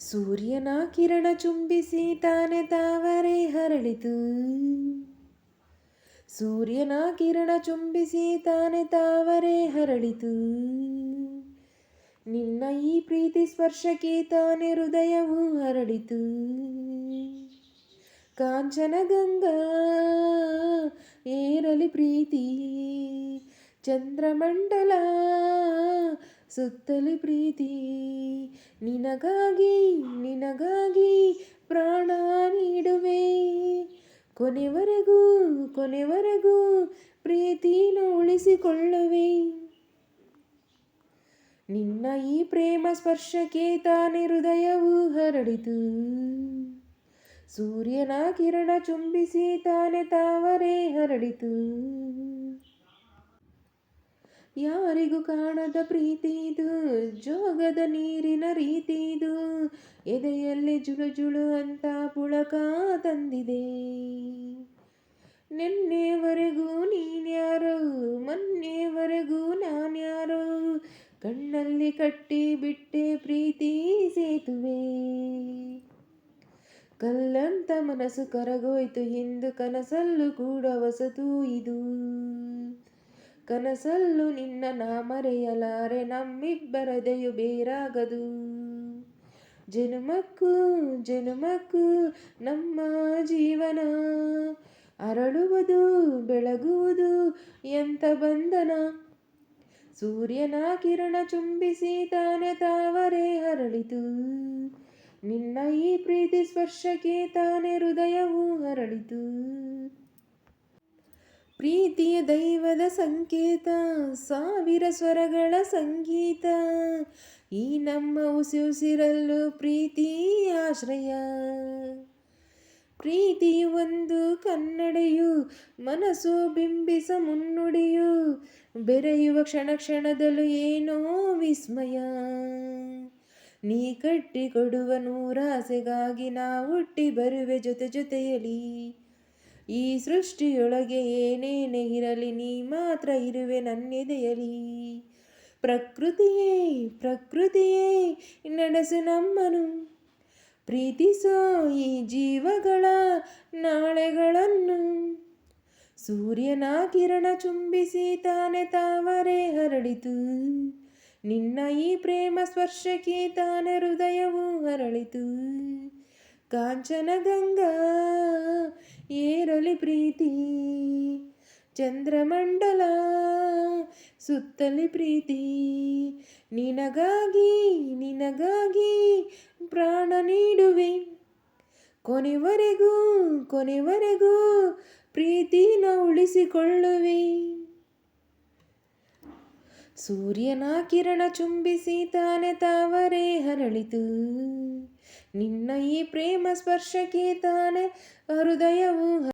ಸೂರ್ಯನ ಕಿರಣ ಚುಂಬಿಸಿ ತಾನೆ ತಾವರೆ ಹರಳಿತು. ಸೂರ್ಯನ ಕಿರಣ ಚುಂಬಿಸಿ ತಾನೆ ತಾವರೆ ಹರಳಿತು. ನಿನ್ನ ಈ ಪ್ರೀತಿ ಸ್ಪರ್ಶಕ್ಕೆ ತಾನೆ ಹೃದಯವು ಹರಡಿತು ಕಾಂಚನ ಗಂಗಾ ಏರಲಿ ಪ್ರೀತಿ, ಚಂದ್ರಮಂಡಲ ಸುತ್ತಲಿ ಪ್ರೀತಿ. ನಿನಗಾಗಿ ನಿನಗಾಗಿ ಪ್ರಾಣ ನೀಡುವೆ. ಕೊನೆವರೆಗೂ ಕೊನೆವರೆಗೂ ಪ್ರೀತಿನ ಉಳಿಸಿಕೊಳ್ಳುವೆ. ನಿನ್ನ ಈ ಪ್ರೇಮ ಸ್ಪರ್ಶಕ್ಕೆ ತಾನೇ ಹೃದಯವು ಹರಡಿತು. ಸೂರ್ಯನ ಕಿರಣ ಚುಂಬಿಸಿ ತಾನೆ ತಾವರೇ ಹರಡಿತು. ಯಾರಿಗೂ ಕಾಣದ ಪ್ರೀತಿ ಇದು? ಜೋಗದ ನೀರಿನ ರೀತಿ ಇದು? ಎದೆಯಲ್ಲಿ ಜುಳು ಜುಳು ಅಂತ ಪುಳಕ ತಂದಿದೆ. ನಿನ್ನೆವರೆಗೂ ನೀನ್ಯಾರೋ, ಮೊನ್ನೆವರೆಗೂ ನಾನ್ಯಾರೋ? ಕಣ್ಣಲ್ಲಿ ಕಟ್ಟಿ ಬಿಟ್ಟೆ ಪ್ರೀತಿ ಸೇತುವೆ. ಕಲ್ಲಂತ ಮನಸ್ಸು ಕರಗೋಯ್ತು, ಹಿಂದು ಕನಸಲ್ಲೂ ಕೂಡ ಹೊಸತು ಇದು. ಕನಸಲ್ಲು ನಿನ್ನ ನಾ ಮರೆಯಲಾರೆ ನಮ್ಮಿಬ್ಬರದೆಯು ಬೇರಾಗದು. ಜನುಮಕ್ಕೂ ಜನುಮಕ್ಕೂ ನಮ್ಮ ಜೀವನ ಅರಳುವುದು, ಬೆಳಗುವುದು ಎಂತ ಬಂಧನ. ಸೂರ್ಯನ ಕಿರಣ ಚುಂಬಿಸಿ ತಾನೆ ತಾವರೆ ಹರಳಿತು. ನಿನ್ನ ಈ ಪ್ರೀತಿ ಸ್ಪರ್ಶಕ್ಕೆ ತಾನೆ ಹೃದಯವೂ ಹರಳಿತು. ಪ್ರೀತಿಯ ದೈವದ ಸಂಕೇತ, ಸಾವಿರ ಸ್ವರಗಳ ಸಂಗೀತ. ಈ ನಮ್ಮ ಉಸಿ ಉಸಿರಲ್ಲೂ ಪ್ರೀತಿ ಆಶ್ರಯ. ಪ್ರೀತಿಯು ಒಂದು ಕನ್ನಡೆಯು, ಮನಸ್ಸು ಬಿಂಬಿಸ ಮುನ್ನುಡಿಯು. ಬೆರೆಯುವ ಕ್ಷಣ ಕ್ಷಣದಲ್ಲೂ ಏನೋ ವಿಸ್ಮಯ. ನೀ ಕಟ್ಟಿಕೊಡುವ ನೂರಾಸೆಗಾಗಿ ನಾವು ಹುಟ್ಟಿ ಬರುವೆ ಜೊತೆ ಜೊತೆಯಲಿ. ಈ ಸೃಷ್ಟಿಯೊಳಗೆ ಏನೇನೇ ಇರಲಿ, ನೀ ಮಾತ್ರ ಇರುವೆ ನನ್ನೆದೆಯಲಿ. ಪ್ರಕೃತಿಯೇ ಪ್ರಕೃತಿಯೇ, ನಡೆಸು ನಮ್ಮನು ಪ್ರೀತಿಸೋ ಈ ಜೀವಗಳ ನಾಳೆಗಳನ್ನು. ಸೂರ್ಯನ ಕಿರಣ ಚುಂಬಿಸಿ ತಾನೆ ತಾವರೆ ಹರಳಿತು. ನಿನ್ನ ಈ ಪ್ರೇಮ ಸ್ಪರ್ಶಕ್ಕೆ ತಾನೆ ಹೃದಯವೂ ಹರಳಿತು. ಕಾಂಚನ ಗಂಗಾ ಏರಲಿ ಪ್ರೀತಿ, ಚಂದ್ರಮಂಡಲ ಸುತ್ತಲಿ ಪ್ರೀತಿ. ನಿನಗಾಗಿ ನಿನಗಾಗಿ ಪ್ರಾಣ ನೀಡುವೆ. ಕೊನೆವರೆಗೂ ಕೊನೆವರೆಗೂ ಪ್ರೀತಿನ ಉಳಿಸಿಕೊಳ್ಳುವೆ. ಸೂರ್ಯನ ಕಿರಣ ಚುಂಬಿಸಿ ತಾನೆ ತಾವರೆ ಹರಳಿತು. ನಿನ್ನ ಈ ಪ್ರೇಮ ಸ್ಪರ್ಶಕ್ಕೆ ತಾನೆ ಹೃದಯವು